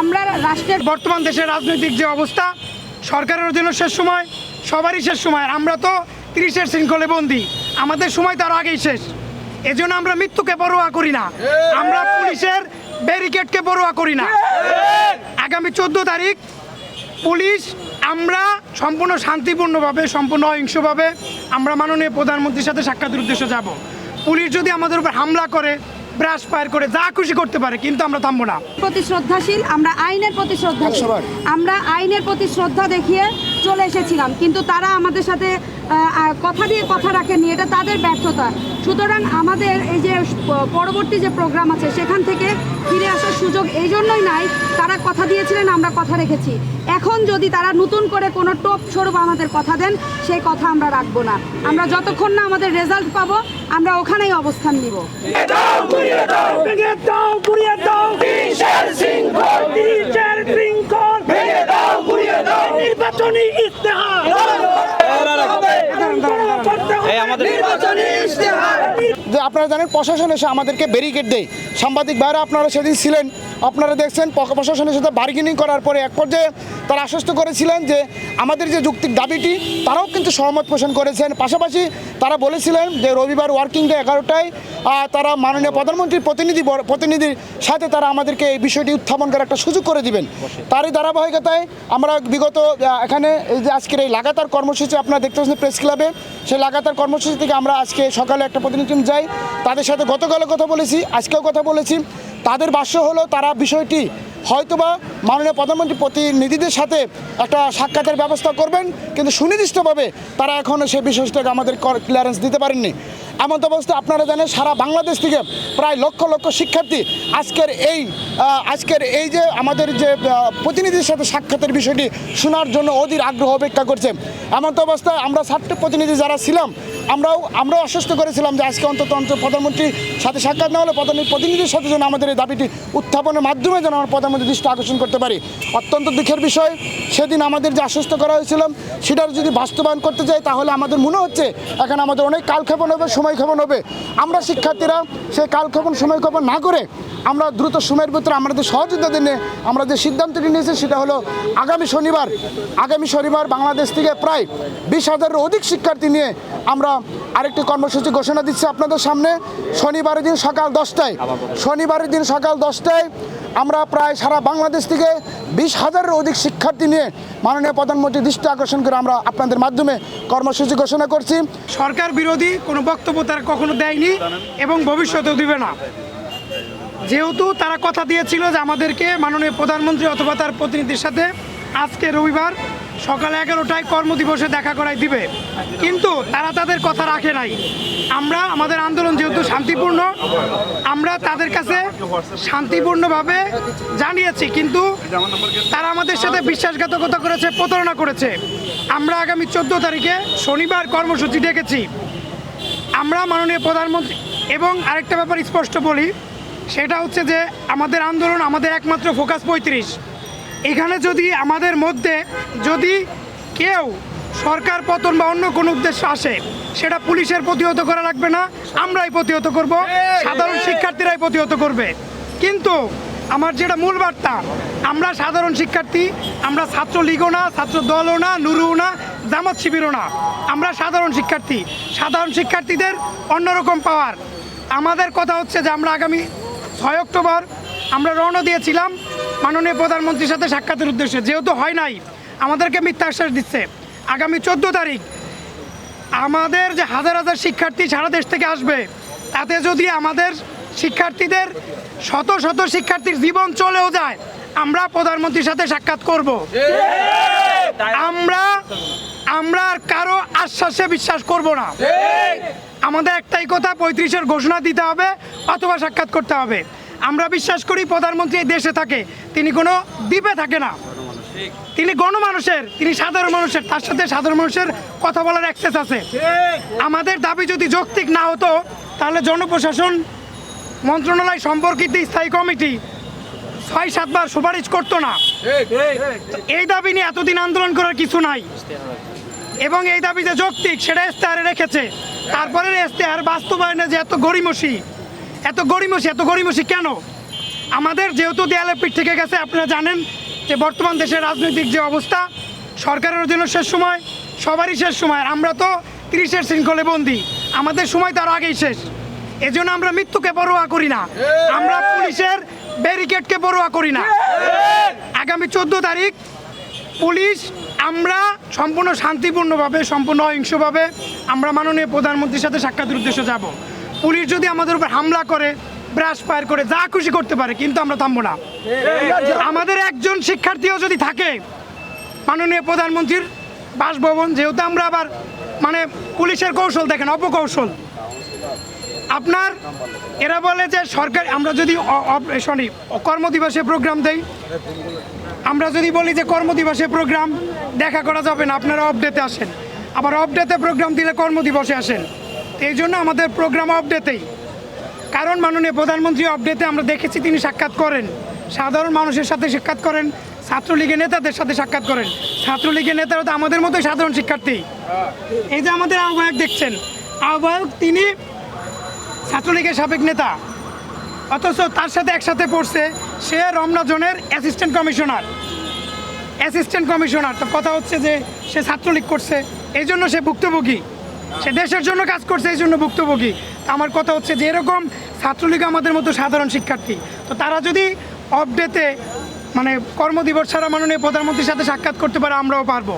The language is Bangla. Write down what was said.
আমরা রাষ্ট্রের বর্তমান দেশের রাজনৈতিক যে অবস্থা, সরকারের জন্য শেষ সময়, সবারই শেষ সময়। আমরা তো তিরিশের শৃঙ্খলে বন্দি। আমাদের সময় তার আগেই শেষ। এজন্য আমরা মৃত্যুকে পরোয়া করি না। আমরা পুলিশের ব্যারিকেডকে পরোয়া করি না। আগামী চোদ্দ তারিখ পুলিশ আমরা সম্পূর্ণ শান্তিপূর্ণভাবে, সম্পূর্ণ অহিংসভাবে আমরা মাননীয় প্রধানমন্ত্রীর সাথে সাক্ষাতের উদ্দেশ্যে যাব। পুলিশ যদি আমাদের উপর হামলা করে ব্রাশ ফায়ার করে যা খুশি করতে পারে কিন্তু আমরা থামবো না। প্রতি শ্রদ্ধাশীল আমরা আইনের প্রতি শ্রদ্ধাশীল আমরা আইনের প্রতি শ্রদ্ধা দেখিয়ে চলে এসেছিলাম কিন্তু তারা আমাদের সাথে কথা দিয়ে কথা রাখেনি এটা তাদের ব্যর্থতা। সুতরাং আমাদের এই যে পরবর্তী যে প্রোগ্রাম আছে, সেখান থেকে ফিরে আসার সুযোগ এই জন্যই নাই, তারা কথা দিয়েছিলেন, আমরা কথা রেখেছি। এখন যদি তারা নতুন করে কোনো টোপ স্বরূপ আমাদের কথা দেন, সেই কথা আমরা রাখব না। আমরা যতক্ষণ না আমাদের রেজাল্ট পাবো, আমরা ওখানেই অবস্থান নিব দাও গুড়িয়ে দাও কিসের শৃঙ্খল কিসের শৃঙ্খল ভেঙে দাও গুড়িয়ে দাও নির্বাচনী ইস্তেহার এই আমাদের নির্বাচনী ইস্তেহার যে আপনারা জানেন প্রশাসন এসে আমাদেরকে ব্যারিকেড দেয়। সাংবাদিক ভাইরা আপনারা সেদিন ছিলেন। আপনারা দেখছেন প্রশাসনের সাথে বার্গেনিং করার পরে এক পর্যায়ে তারা আশ্বস্ত করেছিলেন যে আমাদের যে যুক্তিক দাবিটি, তারাও কিন্তু সহমত পোষণ করেছেন। পাশাপাশি তারা বলেছিলেন যে রবিবার ওয়ার্কিং ডে এগারোটায় তারা মাননীয় প্রধানমন্ত্রীর প্রতিনিধি প্রতিনিধির সাথে তারা আমাদেরকে এই বিষয়টি উত্থাপন করার একটা সুযোগ করে দিবেন। তারই ধারাবাহিকতায় আমরা বিগত এখানে এই যে আজকের এই লাগাতার কর্মসূচি আপনারা দেখতে পাচ্ছেন প্রেস ক্লাবে সেই লাগাতার কর্মসূচি থেকে আমরা আজকে সকালে একটা প্রতিনিধি যাই। তাদের সাথে গতকালও কথা বলেছি, আজকেও কথা বলেছি। তাদের ভাষ্য হলো তারা বিষয়টি হয়তোবা মাননীয় প্রধানমন্ত্রী প্রতিনিধিদের সাথে একটা সাক্ষাতের ব্যবস্থা করবেন, কিন্তু সুনির্দিষ্টভাবে তারা এখনও সেই বিষয়টাকে আমাদের ক্লিয়ারেন্স দিতে পারেননি। এমন তো অবস্থায় আপনারা জানেন সারা বাংলাদেশ থেকে প্রায় লক্ষ লক্ষ শিক্ষার্থী আজকের এই আজকের এই যে আমাদের যে প্রতিনিধির সাথে সাক্ষাতের বিষয়টি শোনার জন্য অধীর আগ্রহ অপেক্ষা করছে। এমন অবস্থায় আমরা ছাত্র প্রতিনিধি যারা ছিলাম আমরাও আমরাও আশ্বস্ত করেছিলাম যে আজকে অন্তত অন্তত প্রধানমন্ত্রীর সাথে সাক্ষাৎ না হলে প্রতিনিধির সাথে যেন আমাদের এই দাবিটি উত্থাপনের মাধ্যমে যেন আমরা প্রধানমন্ত্রী দৃষ্টি আকর্ষণ করতে পারি। অত্যন্ত দুঃখের বিষয়, সেদিন আমাদের যে আশ্বস্ত করা হয়েছিল, সেটার যদি বাস্তবায়ন করতে যাই, তাহলে আমাদের মনে হচ্ছে এখন আমাদের অনেক কালক্ষেপণ হবে সময়ক্ষেপণ হবে। আমরা শিক্ষার্থীরা সেই কালক্ষেপণ সময়ক্ষেপণ না করে আমরা দ্রুত সময়ের ভিতরে আমাদের সহযোগিতাদের নিয়ে আমরা যে সিদ্ধান্তটি নিয়েছি, সেটা হলো আগামী শনিবার আগামী শনিবার বাংলাদেশ থেকে প্রায় বিশ হাজারের অধিক শিক্ষার্থী নিয়ে আমরা আরেকটি কর্মসূচি ঘোষণা দিচ্ছি আপনাদের সামনে। শনিবারের দিন সকাল দশটায়, শনিবারের দিন সকাল দশটায় আমরা প্রায় সারা বাংলাদেশ থেকে বিশ হাজারের অধিক শিক্ষার্থী নিয়ে মাননীয় প্রধানমন্ত্রী দৃষ্টি আকর্ষণ করে আমরা আপনাদের মাধ্যমে কর্মসূচি ঘোষণা করছি। সরকার বিরোধী কোনো বক্তব্য তারা কখনো দেয়নি এবং ভবিষ্যতেও দিবে না। যেহেতু তারা কথা দিয়েছিল যে আমাদেরকে মাননীয় প্রধানমন্ত্রী অথবা তার প্রতিনিধির সাথে আজকে রবিবার সকাল এগারোটায় কর্মদিবসে দেখা করাই দিবে। কিন্তু তারা তাদের কথা রাখে নাই। আমরা, আমাদের আন্দোলন যেহেতু শান্তিপূর্ণ, আমরা তাদের কাছে শান্তিপূর্ণভাবে জানিয়েছি, কিন্তু তারা আমাদের সাথে বিশ্বাসঘাতকতা করেছে, প্রতারণা করেছে। আমরা আগামী চোদ্দ তারিখে শনিবার কর্মসূচি ডেকেছি। আমরা মাননীয় প্রধানমন্ত্রী, এবং আরেকটা ব্যাপার স্পষ্ট বলি, সেটা হচ্ছে যে আমাদের আন্দোলন আমাদের একমাত্র ফোকাস পঁয়ত্রিশ। এখানে যদি আমাদের মধ্যে যদি কেউ সরকার পতন বা অন্য কোনো উদ্দেশ্য আসে সেটা পুলিশের প্রতিহত করা লাগবে না আমরাই প্রতিহত করব সাধারণ শিক্ষার্থীরাই প্রতিহত করবে। কিন্তু আমার যেটা মূল বার্তা আমরা সাধারণ শিক্ষার্থী আমরা ছাত্র লীগও না ছাত্র দলও না নুরুও না জামাত শিবিরও না আমরা সাধারণ শিক্ষার্থী। সাধারণ শিক্ষার্থীদের অন্যরকম পাওয়ার আমাদের কথা হচ্ছে যে আমরা আগামী ছয় অক্টোবর আমরা রওনা দিয়েছিলাম মাননীয় প্রধানমন্ত্রীর সাথে সাক্ষাতের উদ্দেশ্যে। যেহেতু হয় নাই, আমাদেরকে মিথ্যা আশ্বাস দিচ্ছে। আগামী চোদ্দ তারিখ আমাদের যে হাজার হাজার শিক্ষার্থী সারা দেশ থেকে আসবে, তাতে যদি আমাদের শিক্ষার্থীদের শত শত শিক্ষার্থীর জীবন চলেও যায়, আমরা প্রধানমন্ত্রীর সাথে সাক্ষাৎ করব। আমরা আমরা আর কারও আশ্বাসে বিশ্বাস করব না। আমাদের একটাই কথা, পঁয়ত্রিশের ঘোষণা দিতে হবে অথবা সাক্ষাৎ করতে হবে। আমরা বিশ্বাস করি প্রধানমন্ত্রী এই দেশে থাকে। তিনি কোনো দ্বীপে থাকে না। তিনি গণমানুষের, তিনি সাধারণ মানুষের, তার সাথে সাধারণ মানুষের কথা বলার অ্যাক্সেস আছে। আমাদের দাবি যদি যৌক্তিক না হতো, তাহলে জনপ্রশাসন মন্ত্রণালয় সম্পর্কিত স্থায়ী কমিটি ছয়, সাতবার সুপারিশ করতো না। এই দাবি নিয়ে এতদিন আন্দোলন করার কিছু নাই। এবং এই দাবি যে যৌক্তিক, সেটা ইস্তেহারে রেখেছে। তারপরে ইস্তেহার বাস্তবায়নে যে এত গড়িমসি এত গড়িমসি এত গড়িমসি কেন? আমাদের যেহেতু দেয়ালে পিঠ থেকে গেছে, আপনারা জানেন যে বর্তমান দেশের রাজনৈতিক যে অবস্থা, সরকারের জন্য শেষ সময়, সবারই শেষ সময় আমরা তো তিরিশের শৃঙ্খলে বন্দি। আমাদের সময় তার আগেই শেষ। এজন্য আমরা মৃত্যুকে পরোয়া করি না। আমরা পুলিশের ব্যারিকেডকে পরোয়া করি না। আগামী চোদ্দ তারিখ পুলিশ আমরা সম্পূর্ণ শান্তিপূর্ণভাবে, সম্পূর্ণ অহিংসভাবে আমরা মাননীয় প্রধানমন্ত্রীর সাথে সাক্ষাতের উদ্দেশ্যে যাব। পুলিশ যদি আমাদের উপর হামলা করে ব্রাশ ফায়ার করে, যা খুশি করতে পারে, কিন্তু আমরা থামবো না। আমাদের একজন শিক্ষার্থীও যদি থাকে, মাননীয় প্রধানমন্ত্রীর বাসভবন, যেহেতু আমরা আবার মানে পুলিশের কৌশল দেখেন, অপকৌশল। আপনার, এরা বলে যে সরকার আমরা যদি সরি কর্মদিবসে প্রোগ্রাম দেই, আমরা যদি বলি যে কর্মদিবসে প্রোগ্রাম দেখা করা যাবে না, আপনারা অফ ডেতে আসেন। আবার অপডেতে প্রোগ্রাম দিলে কর্মদিবসে আসেন। এই জন্য আমাদের প্রোগ্রাম অপডেতেই কারণ মাননীয় প্রধানমন্ত্রী অপডেতে আমরা দেখেছি, তিনি সাক্ষাৎ করেন। সাধারণ মানুষের সাথে সাক্ষাৎ করেন, ছাত্রলীগের নেতাদের সাথে সাক্ষাৎ করেন। ছাত্রলীগের নেতারা তো আমাদের মতোই সাধারণ শিক্ষার্থী। এই যে আমাদের আহ্বায়ক দেখছেন, আহ্বায়ক তিনি ছাত্রলীগের সাবেক নেতা। অথচ তার সাথে একসাথে পড়ছে সে রমনা জোনের অ্যাসিস্ট্যান্ট কমিশনার অ্যাসিস্ট্যান্ট কমিশনার তো কথা হচ্ছে যে সে ছাত্রলীগ করছে, এই জন্য সে ভুক্তভোগী। সে দেশের জন্য কাজ করছে, এই জন্য ভুক্তভোগী। আমার কথা হচ্ছে যে এরকম ছাত্রলীগ আমাদের মতো সাধারণ শিক্ষার্থী, তো তারা যদি অপডেতে মানে কর্মদিবস ছাড়া মাননীয় প্রধানমন্ত্রীর সাথে সাক্ষাৎ করতে পারে, আমরাও পারব।